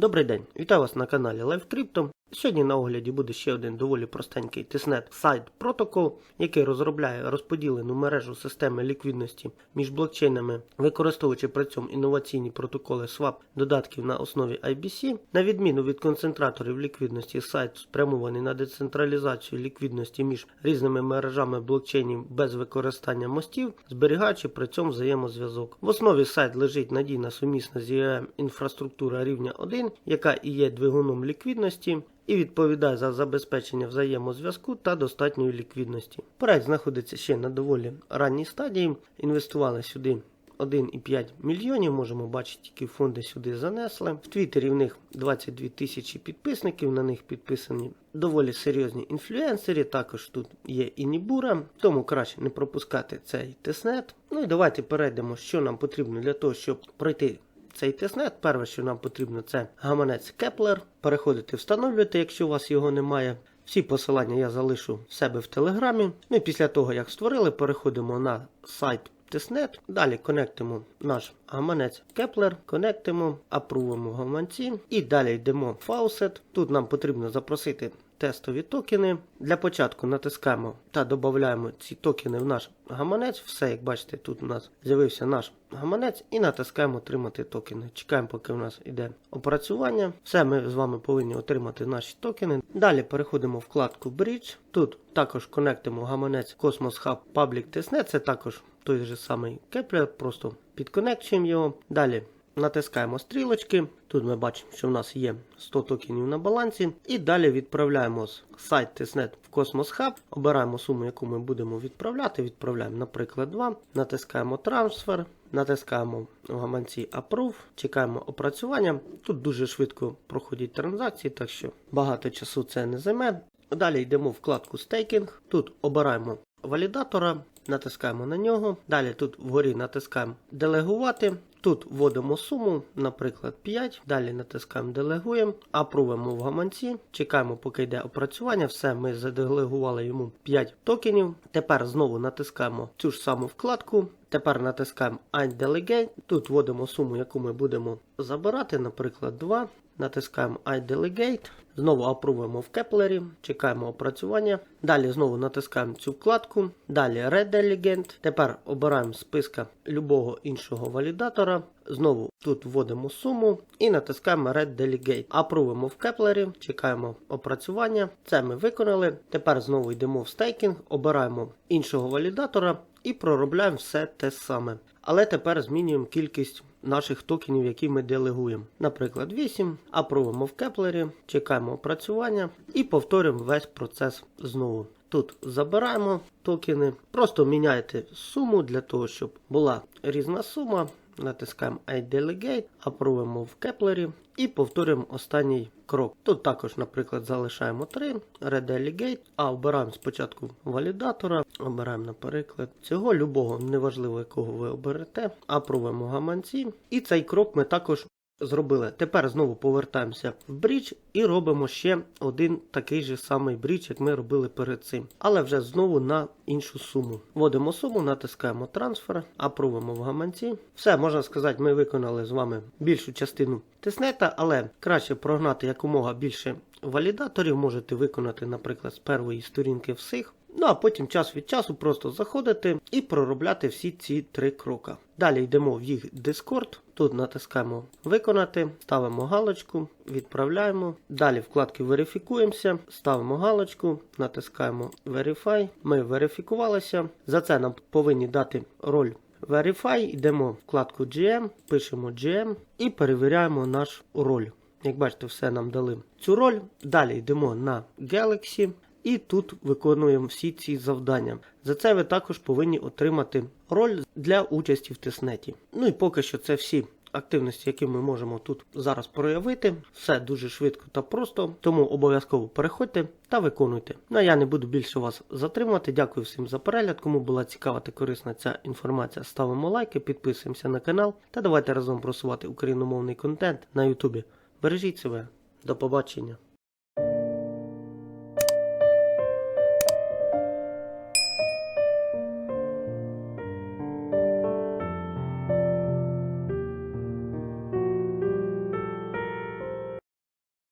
Добрий день, вітаю вас на каналі LiveCrypto. Сьогодні на огляді буде ще один доволі простенький тиснет сайт протокол, який розробляє розподілену мережу системи ліквідності між блокчейнами, використовуючи при цьому інноваційні протоколи swap додатків на основі IBC. На відміну від концентраторів ліквідності, сайт спрямований на децентралізацію ліквідності між різними мережами блокчейнів без використання мостів, зберігаючи при цьому взаємозв'язок. В основі сайт лежить надійна сумісна з EM інфраструктура рівня 1, яка і є двигуном ліквідності. І відповідає за забезпечення взаємозв'язку та достатньої ліквідності. Проект знаходиться ще на доволі ранній стадії. Інвестували сюди 1,5 мільйонів. Можемо бачити, які фонди сюди занесли. В Твіттері в них 22 тисячі підписників. На них підписані доволі серйозні інфлюенсери. Також тут є і Нібура, тому краще не пропускати цей тестнет. Ну і давайте перейдемо, що нам потрібно для того, щоб пройти цей тестнет. Перше, що нам потрібно, це гаманець Кеплер. Переходите, встановлюєте, якщо у вас його немає. Всі посилання я залишу в себе в телеграмі. Ну і після того, як створили, переходимо на сайт тестнет. Далі конектимо наш гаманець Кеплер, конектимо, апрувимо гаманці і далі йдемо в Faucet. Тут нам потрібно запросити тестові токени. Для початку натискаємо та додаємо ці токени в наш гаманець. Все, як бачите, тут у нас з'явився наш гаманець і натискаємо отримати токени. Чекаємо, поки у нас йде опрацювання. Все, ми з вами повинні отримати наші токени. Далі переходимо в вкладку Bridge. Тут також конектимо гаманець Cosmos Hub Public Testnet. Це також той же самий Kepler, просто підконекчуємо його. Далі натискаємо стрілочки. Тут ми бачимо, що в нас є 100 токенів на балансі. І далі відправляємо з сайт Testnet в Cosmos Hub. Обираємо суму, яку ми будемо відправляти. Відправляємо, наприклад, 2. Натискаємо трансфер. Натискаємо в гаманці Approve, чекаємо опрацювання. Тут дуже швидко проходять транзакції, так що багато часу це не займе. Далі йдемо в вкладку стейкінг. Тут обираємо валідатора, натискаємо на нього. Далі тут вгорі натискаємо делегувати. Тут вводимо суму, наприклад, 5. Далі натискаємо делегуємо, апрувимо в гаманці. Чекаємо, поки йде опрацювання. Все, ми заделегували йому 5 токенів. Тепер знову натискаємо цю ж саму вкладку. Тепер натискаємо Delegate. Тут вводимо суму, яку ми будемо забирати, наприклад, 2. Натискаємо Delegate. Знову апрувуємо в Кеплері, чекаємо опрацювання. Далі знову натискаємо цю вкладку. Далі Redelegate. Тепер обираємо з списка любого іншого валідатора. Знову тут вводимо суму і натискаємо Red Delegate. Апрувуємо в Кеплері, чекаємо опрацювання. Це ми виконали. Тепер знову йдемо в стейкінг, обираємо іншого валідатора і проробляємо все те саме. Але тепер змінюємо кількість наших токенів, які ми делегуємо. Наприклад, 8. Апрувуємо в Кеплері, чекаємо опрацювання і повторюємо весь процес знову. Тут забираємо токени, просто міняйте суму для того, щоб була різна сума. Натискаємо iDelegate, апрувимо в Кеплері і повторюємо останній крок. Тут також, наприклад, залишаємо 3, Redelegate, а обираємо спочатку валідатора, обираємо, наприклад, цього любого, неважливо якого ви оберете, апрувимо гаманці. І цей крок ми також зробили. Тепер знову повертаємося в брідж і робимо ще один такий же самий брідж, як ми робили перед цим. Але вже знову на іншу суму. Вводимо суму, натискаємо трансфер, апрувимо в гаманці. Все, можна сказати, ми виконали з вами більшу частину тиснета, але краще прогнати якомога більше валідаторів. Можете виконати, наприклад, з першої сторінки всіх. Ну а потім час від часу просто заходити і проробляти всі ці три кроки. Далі йдемо в їх Discord. Тут натискаємо Виконати, ставимо галочку, відправляємо. Далі вкладки верифікуємося, ставимо галочку, натискаємо Verify. Ми верифікувалися. За це нам повинні дати роль Verify. Йдемо в вкладку GM, пишемо GM і перевіряємо наш роль. Як бачите, все нам дали цю роль. Далі йдемо на Galaxy. І тут виконуємо всі ці завдання. За це ви також повинні отримати роль для участі в тиснеті. Ну і поки що це всі активності, які ми можемо тут зараз проявити. Все дуже швидко та просто, тому обов'язково переходьте та виконуйте. Ну а я не буду більше вас затримувати. Дякую всім за перегляд. Кому була цікава та корисна ця інформація, ставимо лайки, підписуємося на канал та давайте разом просувати україномовний контент на Ютубі. Бережіть себе, до побачення.